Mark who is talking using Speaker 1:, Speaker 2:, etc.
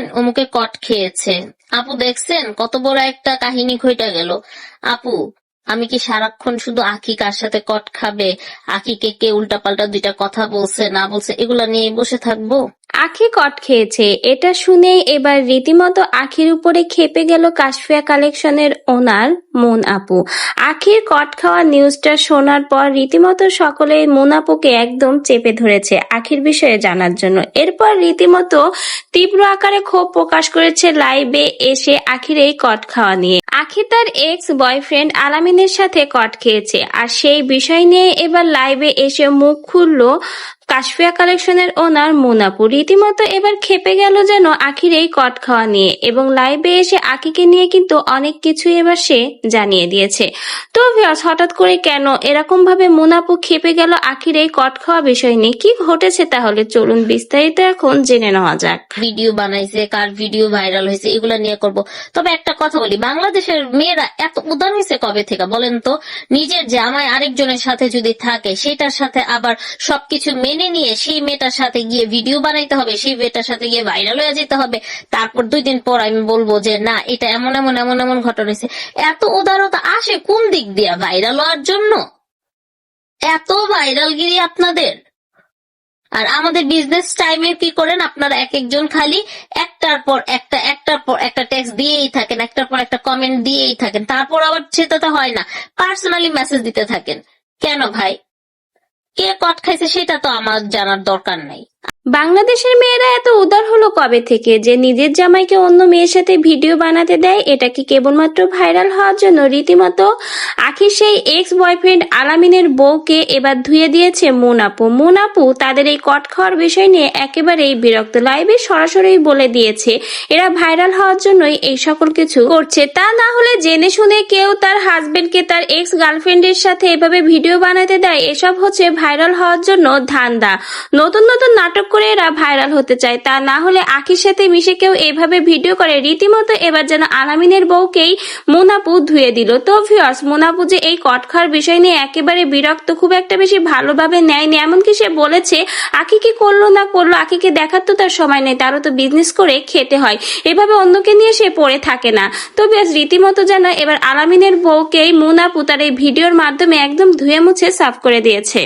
Speaker 1: দেখছেন? অমুকে কট খেয়েছে। আপু দেখছেন? কত বড় একটা কাহিনী ঘইটা গেল। আপু, আমি কি সারাক্ষণ শুধু আঁকি কার সাথে কট খাবে? আঁকি কে উল্টা পাল্টা দুইটা কথা বলছে, না বলছে, এগুলা নিয়ে বসে থাকব?
Speaker 2: আখি কট খেয়েছে, এটা শুনে এবার রীতিমতো আখির উপরে খেপে গেল কাশফিয়া কালেকশনের ওনার মন আপু। আখির কট খাওয়া নিউজটা শোনার পর রীতিমতো সকলে মন আপুকে একদম চেপে ধরেছে আখির বিষয়ে জানার জন্য। এরপর রীতিমতো তীব্র আকারে ক্ষোভ প্রকাশ করেছে লাইভে এসে আখির এই কট খাওয়া নিয়ে। আখি তার এক্স বয়ফ্রেন্ড আলামিনের সাথে কট খেয়েছে, আর সেই বিষয় নিয়ে এবার লাইভে এসে মুখ খুললো কাশফিয়া কালেকশনের ওনার মুনাপু রীতিমতো এবার খেপে গেল যেন আখির এই কট খাওয়া নিয়ে এবং লাইভে এসে আখিকে নিয়ে কিন্তু অনেক কিছুই এবার সে জানিয়ে দিয়েছে। তো ভিউয়ার্স হঠাৎ করে কেন এরকম ভাবে মুনাপু খেপে গেল আখির এই কট খাওয়া বিষয় নিয়ে? কি ঘটেছে তাহলে? চলুন বিস্তারিত এখন জেনে নেওয়া যাক।
Speaker 1: ভিডিও বানাইছে, কার ভিডিও ভাইরাল হয়েছে, এগুলো নিয়ে করব। তবে একটা কথা বলি, বাংলাদেশের মেয়েরা এত উদার হয়েছে কবে থেকে বলেন তো? নিজের জামাই আরেকজনের সাথে যদি থাকে, সেটার সাথে আবার সবকিছু মেনে নিয়ে সেই মেয়েটার সাথে গিয়ে ভিডিও বানাইতে হবে, সেই মেয়েটার সাথে গিয়ে ভাইরাল হয়ে যেতে হবে। তারপর দুই দিন পর আমি বলব যে, না, এটা এমন এমন এমন এমন ঘটনা হয়েছে। এত উদারতা আসে কোন দিক দিয়া ভাইরাল হওয়ার জন্য? এত ভাইরালগিরি আপনাদের? আর আমাদের বিজনেস টাইমে কি করেন? আপনারা এক একজন খালি একটার পর একটা, একটার পর একটা টেক্সট দিয়েই থাকেন, একটার পর একটা কমেন্ট দিয়েই থাকেন। তারপর আবার সেটা তো হয় না। পার্সোনালি মেসেজ দিতে থাকেন। কেন ভাই? কে কট খাইছে সেটা তো আমার জানার দরকার নাই।
Speaker 2: বাংলাদেশের মেয়েরা এত উদার হলো কবে থেকে? যে নিজের জামাইকে অন্য মেয়ের সাথে ভিডিও বানাতে দেয়, এটা কি কেবলমাত্র ভাইরাল হওয়ার জন্য? রীতিমতো আখির সেই এক্স বয়ফ্রেন্ড আলামিনের বউকে এবার ধুয়ে দিয়েছে মুনাপু। মুনাপু তাদের এই কট খাওয়ার বিষয় নিয়ে একেবারেই বিরক্ত। লাইভে সরাসরি বলে দিয়েছে, এরা ভাইরাল হওয়ার জন্যই এই সকল কিছু করছে। তা না হলে জেনে শুনে কেউ তার হাজবেন্ডকে তার এক্স গার্লফ্রেন্ডের সাথে এভাবে ভিডিও বানাতে দেয়, এসব হচ্ছে ভাইরাল হওয়ার জন্য ধান্দা। নতুন নতুন নাটক করে এরা ভাইরাল হতে চায়। তা না হলে আখির সাথে মিশে কেউ এভাবে ভিডিও করে। রীতিমতো এবার যেন আলামিনের বউকেই মোনাপু ধুয়ে দিল। তো ভিউয়ার্স মোনাপু যে এই কটখার বিষয় নিয়ে একেবারে বিরক্ত, খুব একটা বেশি ভালোভাবে নেয়নি। এমনকি সে বলেছে, আখি কি করল না করল? আখিকে দেখার তো তার সময় নেই। তারও তো বিজনেস করে খেতে হয়। এভাবে অন্যকে নিয়ে সে পড়ে থাকে না। তো বেশ রীতিমতো যেন এবার আলামিনের বউকেই মুনাপু তার এই ভিডিওর মাধ্যমে একদম ধুয়ে মুছে সাফ করে দিয়েছে।